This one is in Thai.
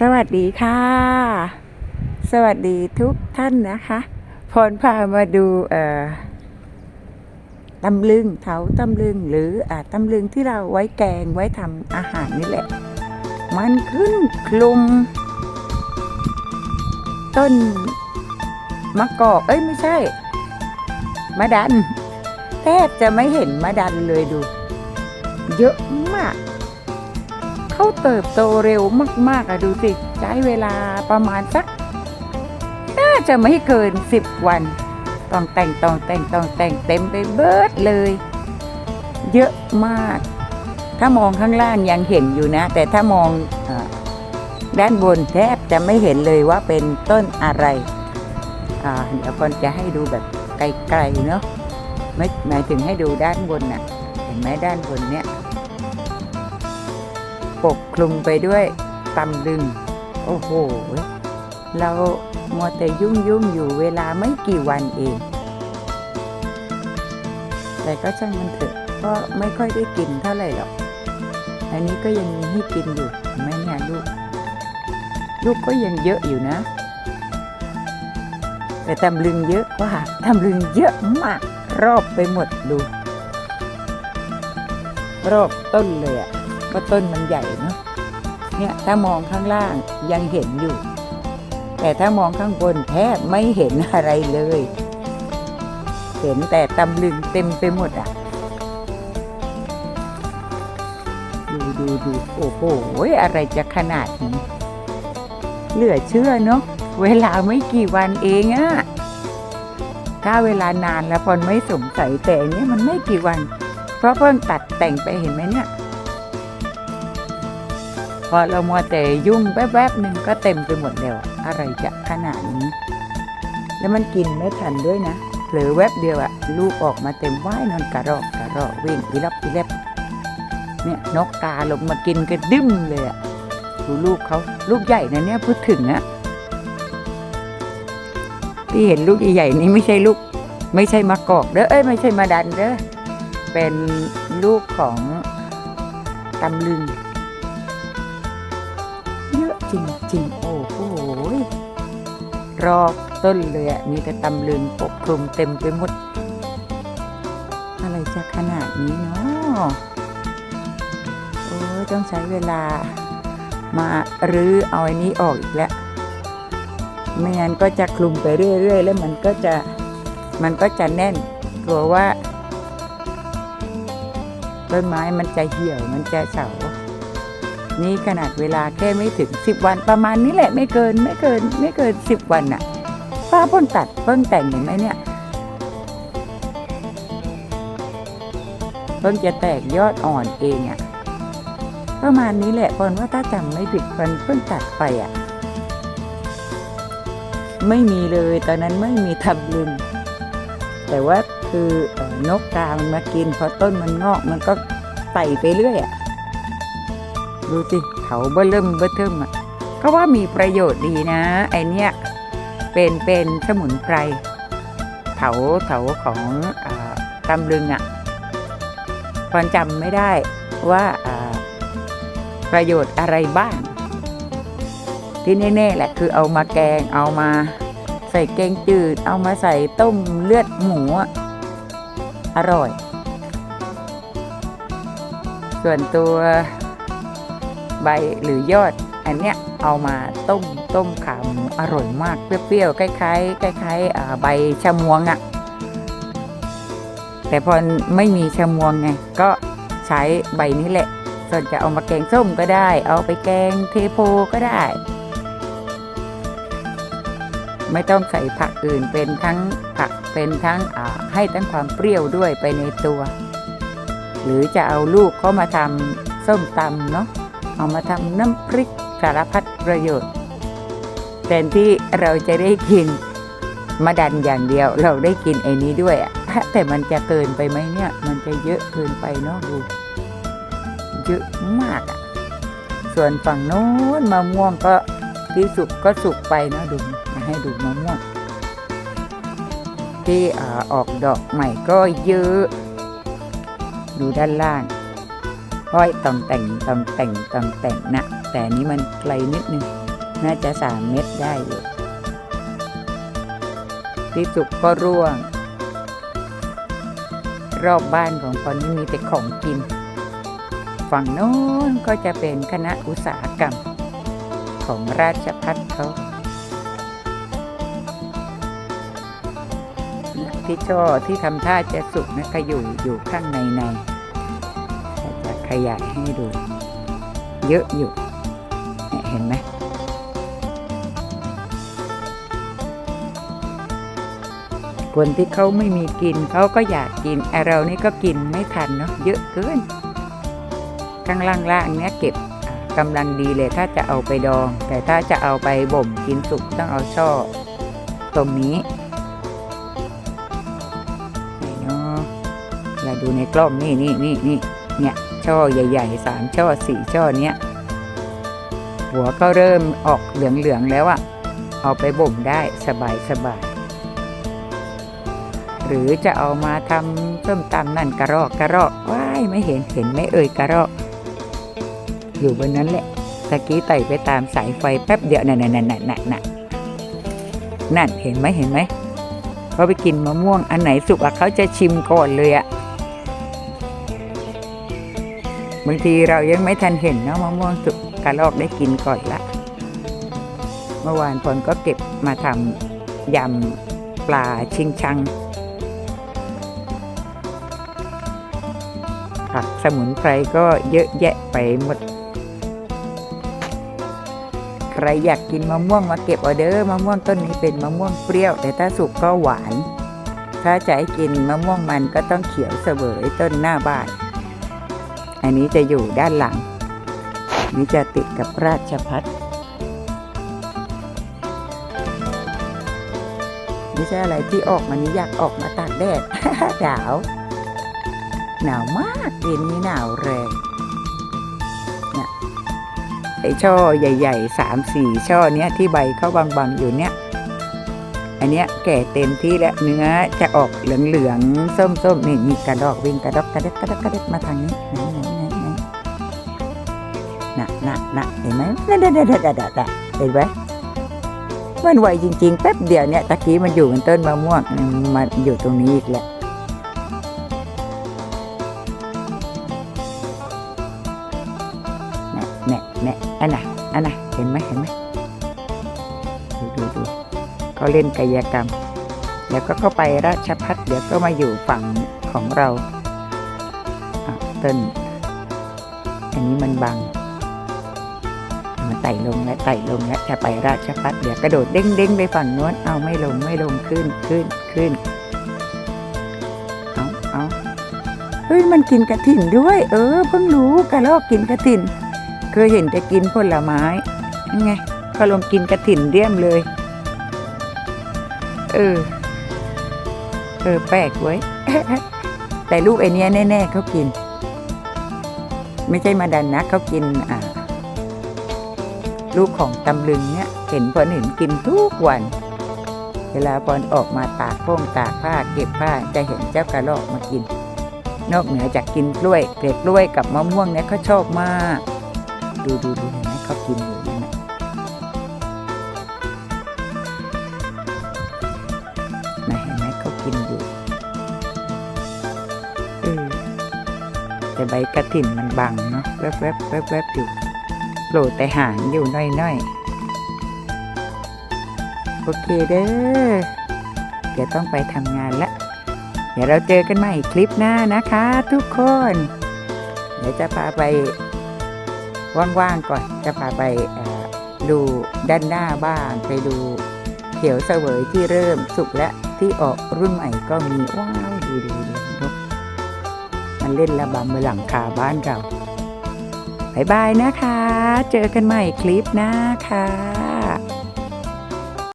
สวัสดีค่ะ สวัสดีทุกท่านนะคะพรพามาดูเอ่อตำลึงเถาตำลึงหรืออ่าตำลึงที่เราไว้แกงไว้ทำอาหารนี่แหละ มันขึ้นคลุม ต้นมะกอกเอ้ยไม่ใช่มะดัน แทบจะไม่เห็นมะดันเลยดู เยอะมาก เขาเติบโตเร็วมากๆอะดูสิ ใช้เวลาประมาณสัก น่าจะไม่เกินสิบวัน ต้องแต่งต้องแต่งต้องแต่งเต็มไปเบิดเลย เยอะมาก ถ้ามองข้างล่างยังเห็นอยู่นะ แต่ถ้ามองอด้านบนแทบจะไม่เห็นเลยว่าเป็นต้นอะไรเดี๋ยวก่อนจะให้ดูแบบไกลๆเนาะไม่หมายถึงให้ดูด้านบนน่ะ เห็นไหมด้านบนเนี้ย ปกคลุมไปด้วยตำลึง โอ้โห เรามัวแต่ยุ่งยุ่งอยู่เวลาไม่กี่วันเอง แต่ก็ช่างมันเถอะก็ไม่ค่อยได้กินเท่าไหร่หรอก อันนี้ก็ยังมีให้กินอยู่เห็นไหมเนี่ยลูก ลูกก็ยังเยอะอยู่นะ แต่ตำลึงเยอะกว่าตำลึงเยอะมาก รอบไปหมดดู รอบต้นเลยอะะก็ต้นมันใหญ่เนาะเนี่ยถ้ามองข้างล่างยังเห็นอยู่ แต่ถ้ามองข้างบนแทบไม่เห็นอะไรเลย เห็นแต่ตำลึงเต็มไปหมดอะดูดูดูโอ้โหอะไรจะขนาดนี้เหลือเชื่อเนาะเวลาไม่กี่วันเองอะถ้าเวลานานแล้วพอนไม่สงสัยแต่อันเนี้ยมันไม่กี่วัน เพราะเพิ่งตัดแต่งไปเห็นไหมเนี่ย อเรามัวแต่ยุ่งแวบๆหนึ่งก็เต็มไปหมดแล้ว อะไรจะขนาดนี้ แล้วมันกินไม่ทันด้วยนะเผลอแวบเดียวอะลูกออกมาเต็มว่ายนอนกระรอกกระรอกวิ่งอีรับอีแลบเนี่ยนกกาลงมากินกระดึ้มเลยอะดูลูกเขาลูกใหญ่นะเนี่ยพูดถึงอะที่เห็นลูกใหญ่ๆนี้ไม่ใช่ลูก ไม่ใช่มะกอกเด้อเอ้ยไม่ใช่มาดันเด้อเป็นลูกของตำลึง จริงๆ โอ้โหรอบต้นเลยอะมีแต่ตำลึงปกคลุมเต็มไปหมด อะไรจะขนาดนี้เนาะโอ้ยต้องใช้เวลามารื้อเอาอันนี้ออกอีกแล้วไม่งั้นก็จะคลุมไปเรื่อย ๆ แล้วมันก็จะมันก็จะแน่นกลัวว่าต้นไม้มันจะเหี่ยวมันจะเฉา นี่ขนาดเวลาแค่ไม่ถึงสิบวันประมาณนี้แหละไม่เกินไม่เกินไม่เกินสิบวันน่ะป้าเพิ่งตัดเพิ่งแต่งเห็นไหมเนี่ยเพิ่งจะแตกยอดอ่อนเองอะประมาณนี้แหละพอนว่าถ้าจำไม่ผิดมันเพิ่งตัดไปอะ่ะไม่มีเลยตอนนั้นไม่มีทำลึงแต่ว่าคือนกกามันมากินพอต้นมันงอกมันก็ไต่ไปเรื่อยอะ ดูสิเขาเบิ่มเบิ่เทิมอะก็ว่ามีประโยชน์ดีนะ ไอเนี้ยเป็นเป็นสมุนไพรเถาเถาของอตำลึงอะพอนจำไม่ได้ว่าประโยชน์อะไรบ้าง ที่แน่ๆแหละคือเอามาแกงเอามาใส่แกงจืด เอามาใส่ต้มเลือดหมูอร่อย ส่วนตัว ใบหรือยอด อันเนี้ยเอามาต้มต้มขาหมูอร่อยมากเปรี้ยวๆคล้ายๆคล้ายๆใบชะมวงอะ่ะแต่พอไม่มีชะมวงไงก็ใช้ใบนี้แหละ ส่วนจะเอามาแกงส้มก็ได้ เอาไปแกงเทโพก็ได้ ไม่ต้องใส่ผักอื่นเป็นทั้งผักเป็นทั้งให้ทั้งความเปรี้ยวด้วยไปในตัว หรือจะเอาลูกเขามาทำส้มตำเนาะ เอามาทำน้ำพริกสารพัดประโยชน์แทนที่เราจะได้กินมะดันอย่างเดียว เราได้กินไอ้นี้ด้วยอะแต่มันจะเกินไปไหมเนี่ย มันจะเยอะเกินไปเนาะดู เยอะมากอะส่วนฝั่งโน้นมะม่วงก็ที่สุกก็สุกไปเนาะดูมาให้ดูมะม่วงที่อ่าออกดอกใหม่ก็เยอะ ดูด้านล่าง ห้อยตองแต่งตองแต่งตองแต่งนะ แต่นี้มันไกลนิดนึง น่าจะสามเม็ดได้อยู่ที่สุกก็ร่วง รอบบ้านของพอนี้มีแต่ของกิน ฝั่งโน้นก็จะเป็นคณะอุตสาหกรรม ของราชพัฒเขาที่ช่อที่ทำท่าจะสุกนะก็อยู่อยู่ข้างในใน จะขยายให้ดู เยอะอยู่ เห็นไหมคนที่เขาไม่มีกินเขาก็อยากกินไอเรานี่ก็กินไม่ทันเนาะเยอะเกินข้างล่างๆเนี้ยเก็บกำลังดีเลยถ้าจะเอาไปดอง แต่ถ้าจะเอาไปบ่มกินสุกต้องเอาช่อ ตรงนี้ไหนเนาะอย่าดูในกล้องนี่นี่นี่นี่เนี่ย ช่อใหญ่ๆสามช่อสี่ช่อเนี้ยหัวก็เริ่มออกเหลืองๆแล้วอะเอาไปบ่มได้สบายสบายหรือจะเอามาทำส้มตำนั่นกระรอกกระรอกว้ายไม่เห็นเห็นไม่เอ่ยกระรอก อยู่บนนั้นแหละตะกี้ไต่ไปตามสายไฟแป๊บเดียวนั่นนั่นนั่นนั่นนั่นนั่นนั่นเห็นไหมเห็นไหมเขาไปกินมะม่วงอันไหนสุกอะเขาจะชิมก่อนเลยอะ บางทีเรายังไม่ทันเห็นเนาะมะม่วงสุกกระรอกได้กินก่อนละ เมื่อวานพลก็เก็บมาทำยำปลาชิงชังผักสมุนไพรก็เยอะแยะไปหมด ใครอยากกินมะม่วงมาเก็บเอาเด้อมะม่วงต้นนี้เป็นมะม่วงเปรี้ยว แต่ถ้าสุกก็หวาน ถ้าจะให้กินมะม่วงมันก็ต้องเขียวเสวยต้นหน้าบ้าน อันนี้จะอยู่ด้านหลัง นี่จะติดกับราชพัฒไม่ใช่อะไรที่ออกมานี้อยากออกมาตากแดด หนาว หนาวมากเย็นนี้หนาวแรงเนี่ยไอช่อใหญ่ๆสามสี่ช่อเนี้ยที่ใบเขาบางๆอยู่เนี้ยอันเนี้ยแก่เต็มที่แล้วเนื้อจะออกเหลืองๆส้มๆนี่นี่กระดอกวิ่งกระดอกกระเด็ดกระดอกกระเด็ดมาทางนี้นไหนไหนไหน น่ะน่ะน่ะเห็นไหมน่ะน่ะน่ะน่ะน่ะน่ะเห็นไหมมันไวจริง ๆ แป๊บเดียวเนี่ยตะกี้มันอยู่บนต้นมะม่วงมาอยู่ตรงนี้อีกแล้วแน่แน่อันน่ะอันน่ะเห็นไหมเห็นไหมดูดูดูเขาเล่นกายกรรมเดี๋ยวก็เข้าไปราชพัฒเดี๋ยวก็มาอยู่ฝั่งของเราอะต้นอันนี้มันบัง มันไต่ลงและไต่ลงและจะไปราชพัฒเดี๋ยวกระโดดเด้งเด้งไปฝั่งโน้นเอาไม่ลงไม่ลงขึ้นขึ้นขึ้นเอาเอาเฮ้ยมันกินกระถิ่นด้วย เออเพิ่งรู้กระรอกกินกระถิ่นเคยเห็นแต่กินผลไม้ไงก็ลงกินกระถิ่นเรียมเลย เออ เออแปลกไว้ยแต่ลูกไอเนี้ยแน่ๆเขากิน ไม่ใช่มาดันนะเขากินอ่า ลูกของตำลึงเนี่ยเห็นพอนเห็นกินทุกวัน เวลาพอออกมาตากโป้งตากผ้าเก็บผ้าจะเห็นเจ้ากระรอกมากิน นอกเหนือจากกินกล้วยเกล็ดกล้วยกับมะม่วงเนี่ยเขาชอบมาก ดูดูดูเห็นไหมเขากินอยู่นั่นนะนะเห็นไหมเขากินอยู่เออแต่ใบกระถิ่นมันบังเนาะแวบแวบแวบแวบอยู่ โผล่แต่หางอยู่น้อยๆ โอเคเด้อ เดี๋ยวต้องไปทำงานละ เดี๋ยวเราเจอกันใหม่คลิปหน้านะคะทุกคน เดี๋ยวจะพาไปว่างๆก่อน จะพาไปดูด้านหน้าบ้านไปดูเขียวเสวยที่เริ่มสุกและที่ออกรุ่นใหม่ก็มีว้าวดูดูดูดูมันเล่นระบำบนหลังคาบ้านเรา บายบายนะคะ เจอกันใหม่คลิปหน้าค่ะ